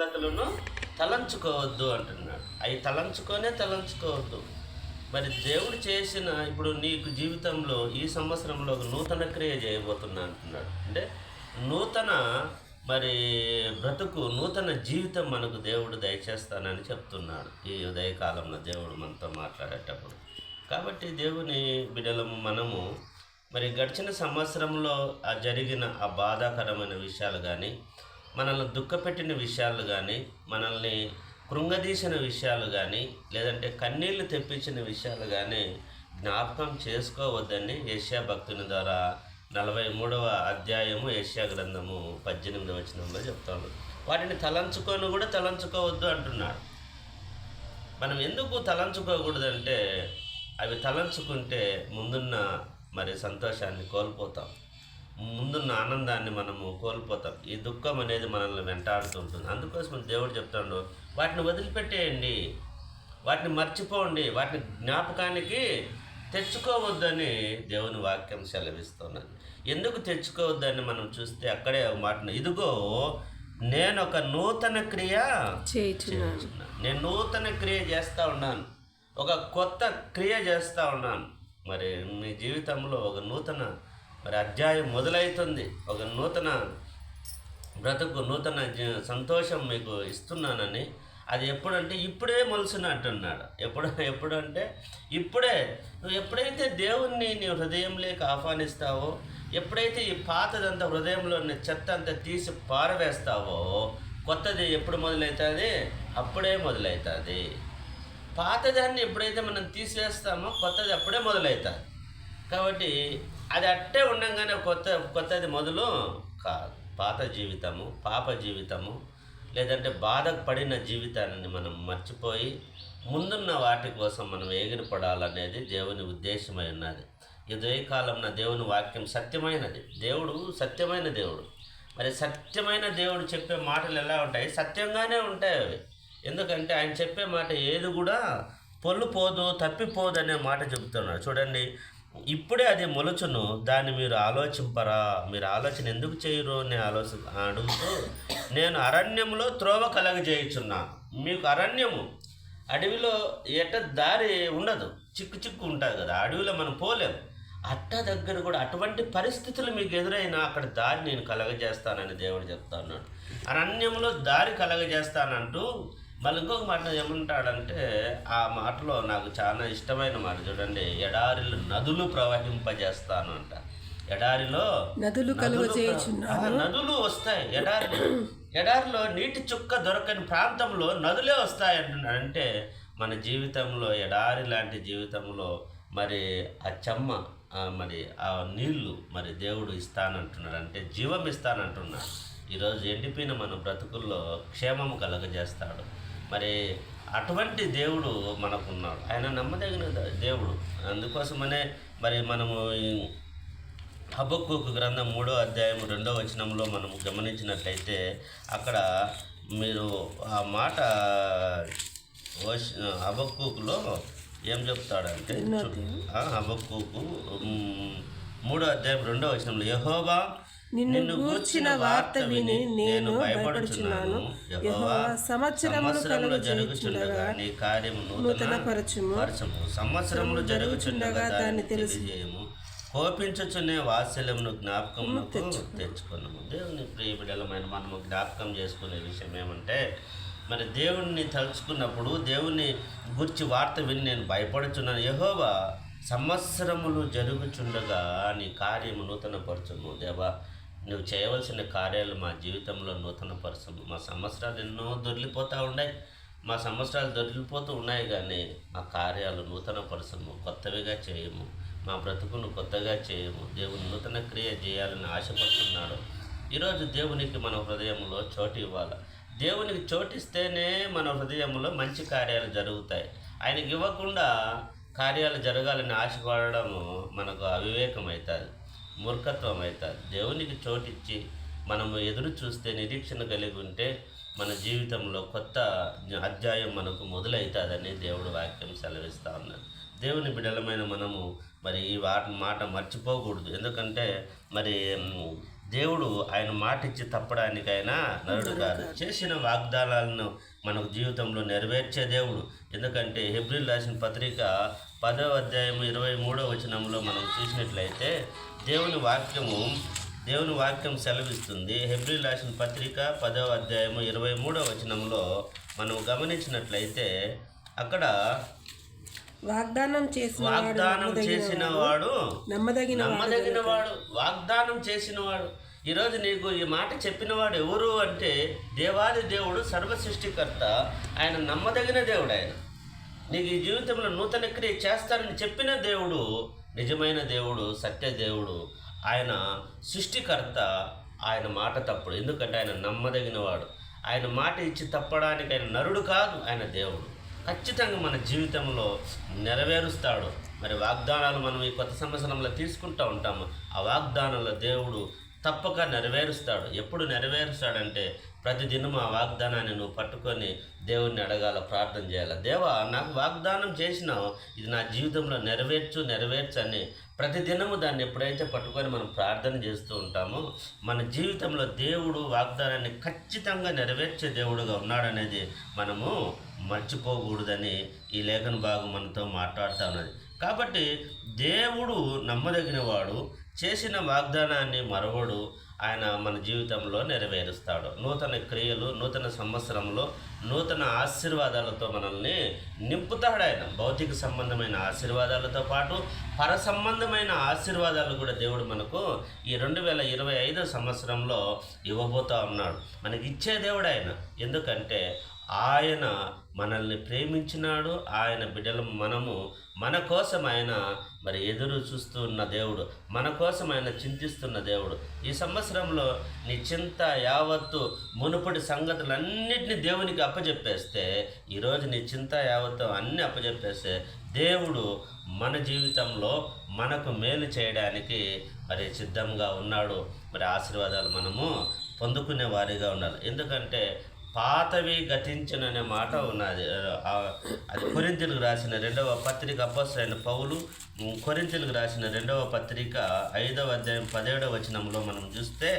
సంగతులను తలంచుకోవద్దు అంటున్నాడు. అవి తలంచుకొనే తలంచుకోవద్దు. మరి దేవుడు చేసిన ఇప్పుడు నీకు జీవితంలో ఈ సంవత్సరంలో ఒక నూతన క్రియ చేయబోతున్నా అంటున్నాడు. అంటే నూతన మరి బ్రతుకు నూతన జీవితం మనకు దేవుడు దయచేస్తానని చెప్తున్నాడు. ఈ ఉదయకాలంలో దేవుడు మనతో మాట్లాడేటప్పుడు. కాబట్టి దేవుని బిడలము మనము మరి గడిచిన సంవత్సరంలో ఆ జరిగిన ఆ బాధాకరమైన విషయాలు కానీ మనల్ని దుఃఖపెట్టిన విషయాలు కానీ మనల్ని కృంగదీసిన విషయాలు కానీ లేదంటే కన్నీళ్ళు తెప్పించిన విషయాలు కానీ జ్ఞాపకం చేసుకోవద్దని యష్యా భక్తుని ద్వారా నలభై మూడవ అధ్యాయము యష్యా గ్రంథము పద్దెనిమిది వచనంలో చెప్తాడు. వాటిని తలంచుకొని కూడా తలంచుకోవద్దు అంటున్నాడు. మనం ఎందుకు తలంచుకోకూడదంటే అవి తలంచుకుంటే ముందున్న మరి సంతోషాన్ని కోల్పోతాం. ముందున్న ఆనందాన్ని మనము కోల్పోతాం. ఈ దుఃఖం అనేది మనల్ని వెంటాడుతుంటుంది అందుకోసం దేవుడు చెప్తాడు వాటిని వదిలిపెట్టేయండి. వాటిని మర్చిపోండి. వాటిని జ్ఞాపకానికి తెచ్చుకోవద్దని దేవుని వాక్యం సెలవిస్తున్నది ఎందుకు తెచ్చుకోవద్దని మనం చూస్తే అక్కడే మాటను ఇదిగో నేను ఒక నూతన క్రియ చేస్తున్నాను. నేను నూతన క్రియ చేస్తూ ఉన్నాను. ఒక కొత్త క్రియ చేస్తూ ఉన్నాను. మరి మీ జీవితంలో ఒక నూతన మరి అధ్యాయం మొదలవుతుంది ఒక నూతన బ్రతుకు నూతన సంతోషం మీకు ఇస్తున్నానని. అది ఎప్పుడంటే ఇప్పుడే మొలుసున అంటున్నాడు ఎప్పుడు ఎప్పుడంటే ఇప్పుడే. నువ్వు ఎప్పుడైతే దేవుణ్ణి నీ హృదయంలోకి ఆహ్వానిస్తావో ఎప్పుడైతే ఈ పాతదంతా హృదయంలో ఉన్న చెత్త అంతా తీసి పారవేస్తావో కొత్తది ఎప్పుడు మొదలవుతుంది అప్పుడే మొదలవుతుంది పాతదాన్ని ఎప్పుడైతే మనం తీసివేస్తామో కొత్తది అప్పుడే మొదలవుతుంది కాబట్టి అది అట్టే ఉండగానే కొత్త కొత్తది మొదలు కాదు. పాత జీవితము పాప జీవితము లేదంటే బాధపడిన జీవితాన్ని మనం మర్చిపోయి ముందున్న వాటి కోసం మనం ఎగిరిపడాలనేది దేవుని ఉద్దేశమై ఉన్నది. ఇదే దేవుని వాక్యం సత్యమైనది. దేవుడు సత్యమైన దేవుడు. మరి సత్యమైన దేవుడు చెప్పే మాటలు ఎలా ఉంటాయి? సత్యంగానే ఉంటాయి అవి. ఎందుకంటే ఆయన చెప్పే మాట ఏది కూడా పొల్లుపోదు తప్పిపోదు అనే మాట చెబుతున్నాడు. చూడండి ఇప్పుడే అది మొలచును దాన్ని మీరు ఆలోచింపరా. మీరు ఆలోచన ఎందుకు చేయరు? అని ఆలోచన అడుగుతూ నేను అరణ్యంలో త్రోవ కలగజేయుచున్నా. మీకు అరణ్యము అడవిలో ఎట్ట దారి ఉండదు. చిక్కు చిక్కు ఉంటుంది కదా అడవిలో మనం పోలేం. అట్ట దగ్గర కూడా అటువంటి పరిస్థితులు మీకు ఎదురైనా అక్కడ దారి నేను కలగజేస్తానని దేవుడు చెప్తా ఉన్నాడు. అరణ్యంలో దారి కలగజేస్తానంటూ మళ్ళీ ఇంకొక మాట ఏమంటాడంటే ఆ మాటలో నాకు చాలా ఇష్టమైన మాట చూడండి ఎడారిలో నదులు ప్రవహింపజేస్తాను అంట. ఎడారిలో నదులు నదులు వస్తాయి. ఎడారి ఎడారిలో నీటి చుక్క దొరకని ప్రాంతంలో నదులే వస్తాయి అంటున్నాడు అంటే మన జీవితంలో ఎడారి లాంటి జీవితంలో మరి ఆ చెమ్మ మరి ఆ నీళ్ళు మరి దేవుడు ఇస్తానంటున్నాడు. అంటే జీవం ఇస్తానంటున్నాడు. ఈరోజు ఎండిపోయిన మన బ్రతుకుల్లో క్షేమం కలగజేస్తాడు. మరి అటువంటి దేవుడు మనకున్నాడు. ఆయన నమ్మదగిన దేవుడు. అందుకోసమనే మరి మనము ఈ హబక్కుకు గ్రంథం మూడో అధ్యాయం రెండో వచనంలో మనం గమనించినట్లయితే అక్కడ మీరు ఆ మాట హబక్కులో ఏం చెప్తాడంటే హబక్కుకు మ్, మూడో అధ్యాయం రెండో వచనంలో యహోవా నిన్ను గూర్చిన వార్త విని నేను భయపడుచున్నాను. సంవత్సరములు జరుగుచుండగా నీ కార్యము నూతన పరచుము పరచము. సంవత్సరములు జరుగుచుండగా దాన్ని తెలియజేయము. కోపించుచునే వాత్సల్యమును జ్ఞాపకమునకు తెచ్చుకున్నాము దేవుని ప్రియ బిడ్డలమైన మనము జ్ఞాపకం చేసుకునే విషయం ఏమంటే మరి దేవుణ్ణి తలుచుకున్నప్పుడు దేవుని గురించి వార్త విని నేను భయపడుచున్నాను. యహోవా సంవత్సరములు జరుగుచుండగా నీ కార్యము నూతన పరచము దేవా నువ్వు చేయవలసిన కార్యాలు మా జీవితంలో నూతన పరిశ్రమ మా సంవత్సరాలు ఎన్నో దొరికిపోతూ ఉన్నాయి. మా సంవత్సరాలు దొరికిపోతూ ఉన్నాయి కానీ మా కార్యాలు నూతన పరిశ్రమ కొత్తవిగా చేయము. మా బ్రతుకును కొత్తగా చేయము. దేవుని నూతన క్రియ చేయాలని ఆశపడుతున్నాడు. ఈరోజు దేవునికి మన హృదయంలో చోటు ఇవ్వాలి. దేవునికి చోటిస్తేనే మన హృదయంలో మంచి కార్యాలు జరుగుతాయి. ఆయనకి ఇవ్వకుండా కార్యాలు జరగాలని ఆశపడడం మనకు అవివేకం అవుతుంది మూర్ఖత్వం అవుతుంది దేవునికి చోటిచ్చి మనము ఎదురు చూస్తే నిరీక్షణ కలిగి ఉంటే మన జీవితంలో కొత్త అధ్యాయం మనకు మొదలవుతుందని దేవుడు వాక్యం సెలవిస్తూ ఉన్నాడు. దేవుని బిడలమైన మనము మరి ఈ వాటి మాట మర్చిపోకూడదు. ఎందుకంటే మరి దేవుడు ఆయన మాట ఇచ్చి తప్పడానికైనా నరుడు కాదు. చేసిన వాగ్దానాలను మనకు జీవితంలో నెరవేర్చే దేవుడు. ఎందుకంటే హెబ్రిల్ రాసిన పత్రిక పదో అధ్యాయం ఇరవై మూడో వచనంలో మనం చూసినట్లయితే దేవుని వాక్యము దేవుని వాక్యం సెలవిస్తుంది. హెబ్రిల్ రాసిన పత్రిక పదో అధ్యాయము ఇరవై మూడో వచనంలో మనం గమనించినట్లయితే అక్కడ వాగ్దానం చేసిన వాగ్దానం చేసిన వాడు నమ్మదగిన నమ్మదగిన వాడు వాగ్దానం చేసిన వాడు. ఈరోజు నీకు ఈ మాట చెప్పిన వాడు ఎవరు అంటే దేవాది దేవుడు సర్వ సృష్టికర్త ఆయన నమ్మదగిన దేవుడు ఆయన. నీకు ఈ జీవితంలో నూతన క్రియ చేస్తారని చెప్పిన దేవుడు నిజమైన దేవుడు సత్య దేవుడు ఆయన సృష్టికర్త ఆయన మాట తప్పుడు. ఎందుకంటే ఆయన నమ్మదగినవాడు. ఆయన మాట ఇచ్చి తప్పడానికి ఆయన నరుడు కాదు ఆయన దేవుడు. ఖచ్చితంగా మన జీవితంలో నెరవేరుస్తాడు. మరి వాగ్దానాలు మనం ఈ కొత్త సంవత్సరంలో తీసుకుంటూ ఉంటాము. ఆ వాగ్దానంలో దేవుడు తప్పక నెరవేరుస్తాడు. ఎప్పుడు నెరవేరుస్తాడంటే ప్రతిదినం ఆ వాగ్దానాన్ని నువ్వు పట్టుకొని దేవుణ్ణి అడగాల ప్రార్థన చేయాలి. దేవా నాకు వాగ్దానం చేసినావు ఇది నా జీవితంలో నెరవేర్చు నెరవేర్చు అని. ప్రతిదినము దాన్ని ఎప్పుడైతే పట్టుకొని మనం ప్రార్థన చేస్తూ ఉంటామో మన జీవితంలో దేవుడు వాగ్దానాన్ని ఖచ్చితంగా నెరవేర్చే దేవుడుగా ఉన్నాడనేది మనము మర్చిపోకూడదని ఈ లేఖన భాగం మనతో మాట్లాడుతూ ఉన్నది. కాబట్టి దేవుడు నమ్మదగినవాడు చేసిన వాగ్దానాన్ని మరవడు ఆయన మన జీవితంలో నెరవేరుస్తాడు. నూతన క్రియలు నూతన సంవత్సరంలో నూతన ఆశీర్వాదాలతో మనల్ని నింపుతాడు ఆయన. భౌతిక సంబంధమైన ఆశీర్వాదాలతో పాటు పర సంబంధమైన ఆశీర్వాదాలు కూడా దేవుడు మనకు ఈ రెండు వేల ఇరవై ఐదో సంవత్సరంలో ఇవ్వబోతా ఉన్నాడు. మనకి ఇచ్చే దేవుడు ఆయన. ఎందుకంటే ఆయన మనల్ని ప్రేమించినాడు ఆయన బిడ్డలు మనము మన కోసం ఆయన మరి ఎదురు చూస్తున్న దేవుడు మన కోసం ఆయన చింతిస్తున్న దేవుడు. ఈ సంవత్సరంలో నీ చింత యావత్తు మునుపటి సంగతులన్నిటిని దేవునికి అప్పచెప్పేస్తే ఈరోజు నీ చింత యావత్తు అన్నీ అప్పచెప్పేస్తే దేవుడు మన జీవితంలో మనకు మేలు చేయడానికి మరి సిద్ధంగా ఉన్నాడు. మరి ఆశీర్వాదాలు మనము పొందుకునే వారిగా ఉండాలి. ఎందుకంటే పాతవి గతించననే మాట ఉన్నది. అది కొరింతలకు రాసిన రెండవ పత్రిక అబ్బసరైన పౌలు కొరింతలకు రాసిన రెండవ పత్రిక ఐదవ అధ్యాయం పదిహేడవ వచనంలో మనం చూస్తే